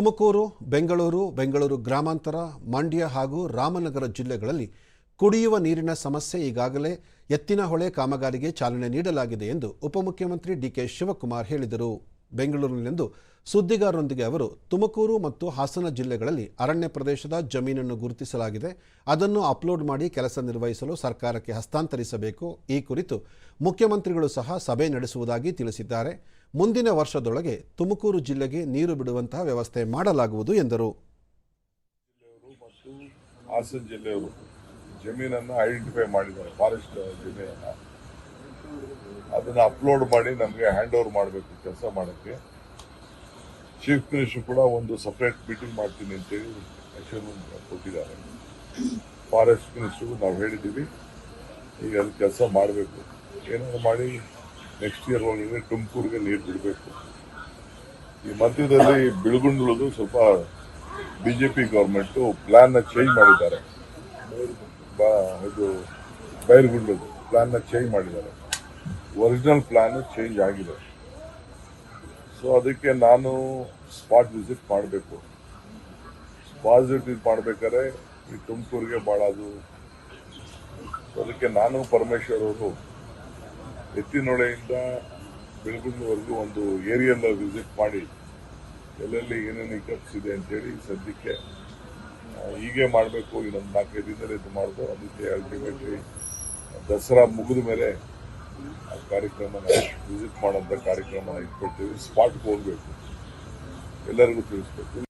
ತುಮಕೂರು, ಬೆಂಗಳೂರು ಬೆಂಗಳೂರು ಗ್ರಾಮಾಂತರ, ಮಂಡ್ಯ ಹಾಗೂ ರಾಮನಗರ ಜಿಲ್ಲೆಗಳಲ್ಲಿ ಕುಡಿಯುವ ನೀರಿನ ಸಮಸ್ಯೆ ಈಗಾಗಲೇ ಎತ್ತಿನಹೊಳೆ ಕಾಮಗಾರಿಗೆ ಚಾಲನೆ ನೀಡಲಾಗಿದೆ ಎಂದು ಉಪಮುಖ್ಯಮಂತ್ರಿ ಡಿಕೆ ಶಿವಕುಮಾರ್ ಹೇಳಿದರು. ಬೆಂಗಳೂರಿನಲ್ಲಿಂದು ಸುದ್ದಿಗಾರರೊಂದಿಗೆ ಅವರು ತುಮಕೂರು ಮತ್ತು ಹಾಸನ ಜಿಲ್ಲೆಗಳಲ್ಲಿ ಅರಣ್ಯ ಪ್ರದೇಶದ ಜಮೀನನ್ನು ಗುರುತಿಸಲಾಗಿದೆ. ಅದನ್ನು ಅಪ್ಲೋಡ್ ಮಾಡಿ ಕೆಲಸ ನಿರ್ವಹಿಸಲು ಸರ್ಕಾರಕ್ಕೆ ಹಸ್ತಾಂತರಿಸಬೇಕು. ಈ ಕುರಿತು ಮುಖ್ಯಮಂತ್ರಿಗಳು ಸಹ ಸಭೆ ನಡೆಸುವುದಾಗಿ ತಿಳಿಸಿದ್ದಾರೆ. ಮುಂದಿನ ವರ್ಷದೊಳಗೆ ತುಮಕೂರು ಜಿಲ್ಲೆಗೆ ನೀರು ಬಿಡುವಂತಹ ವ್ಯವಸ್ಥೆ ಮಾಡಲಾಗುವುದು ಎಂದರು. ಹಾಸನ ಜಿಲ್ಲೆಯವರು ಜಮೀನನ್ನು ಐಡೆಂಟಿಫೈ ಮಾಡಿದ್ದಾರೆ, ಫಾರೆಸ್ಟ್ ಜಮೀನನ್ನು. ಅದನ್ನು ಅಪ್ಲೋಡ್ ಮಾಡಿ ನಮಗೆ ಹ್ಯಾಂಡ್ ಓವರ್ ಮಾಡಬೇಕು ಕೆಲಸ ಮಾಡೋಕ್ಕೆ. ಚೀಫ್ ಮಿನಿಸ್ಟರ್ ಕೂಡ ಒಂದು ಸಪ್ರೇಟ್ ಮೀಟಿಂಗ್ ಮಾಡ್ತೀನಿ ಅಂತೇಳಿ ಅಶ್ಯೂರ್ಮೆಂಟ್ ಕೊಟ್ಟಿದ್ದಾರೆ. ಫಾರೆಸ್ಟ್ ಮಿನಿಸ್ಟ್ರಿಗೂ ನಾವು ಹೇಳಿದ್ದೀವಿ, ಈಗ ಅದು ಕೆಲಸ ಮಾಡಬೇಕು. ಏನಾದ್ರು ಮಾಡಿ ನೆಕ್ಸ್ಟ್ ಇಯರ್ ಒಳಗಡೆ ತುಮಕೂರಿಗೆ ನೀರು ಬಿಡಬೇಕು. ಈ ಮಧ್ಯದಲ್ಲಿ ಬಿಳುಗುಂಡ್ಲದು ಸ್ವಲ್ಪ ಬಿಜೆಪಿ ಗೌರ್ಮೆಂಟು ಪ್ಲ್ಯಾನ್ನ ಚೇಂಜ್ ಮಾಡಿದ್ದಾರೆ. ಇದು ಬೈರ್ಗುಂಡದು ನ ಚೇಂಜ್ ಮಾಡಿದ್ದಾರೆ. ಒರಿಜಿನಲ್ ಪ್ಲಾನ್ ಚೇಂಜ್ ಆಗಿದೆ. ಸೊ ಅದಕ್ಕೆ ನಾನು ಸ್ಪಾಟ್ ವಿಸಿಟ್ ಮಾಡಬೇಕು. ಸ್ಪಾಟ್ ವಿಸಿಟ್ ಮಾಡ್ಬೇಕಾದ್ರೆ ಈ ತುಮಕೂರಿಗೆ ಭಾಳ ಅದು ಅದಕ್ಕೆ ನಾನು ಪರಮೇಶ್ವರ್ ಅವರು ಎತ್ತಿನೊಳೆಯಿಂದ ಬೆಳಗುಂದವರೆಗೂ ಒಂದು ಏರಿಯಲ್ ವಿಸಿಟ್ ಮಾಡಿ ಎಲ್ಲೆಲ್ಲಿ ಏನೇನು ಇಕಪ್ಸ್ ಇದೆ ಅಂತೇಳಿ ಸದ್ಯಕ್ಕೆ ಹೀಗೆ ಮಾಡಬೇಕು. ಇನ್ನೊಂದು ನಾಲ್ಕೈದು ದಿನದಲ್ಲಿ ಇದು ಮಾಡೋದು ಅದಕ್ಕೆ ಅಲ್ಟಿಮೇಟ್ಲಿ ದಸರಾ ಮುಗಿದ ಮೇಲೆ ಆ ಕಾರ್ಯಕ್ರಮನ ವಿಸಿಟ್ ಮಾಡೋಂಥ ಕಾರ್ಯಕ್ರಮನ ಇಟ್ಕೊಳ್ತೀವಿ ಸ್ಪಾಟ್ಗೆ ಹೋಗಬೇಕು. ಎಲ್ಲರಿಗೂ ತಿಳಿಸ್ಬೇಕು.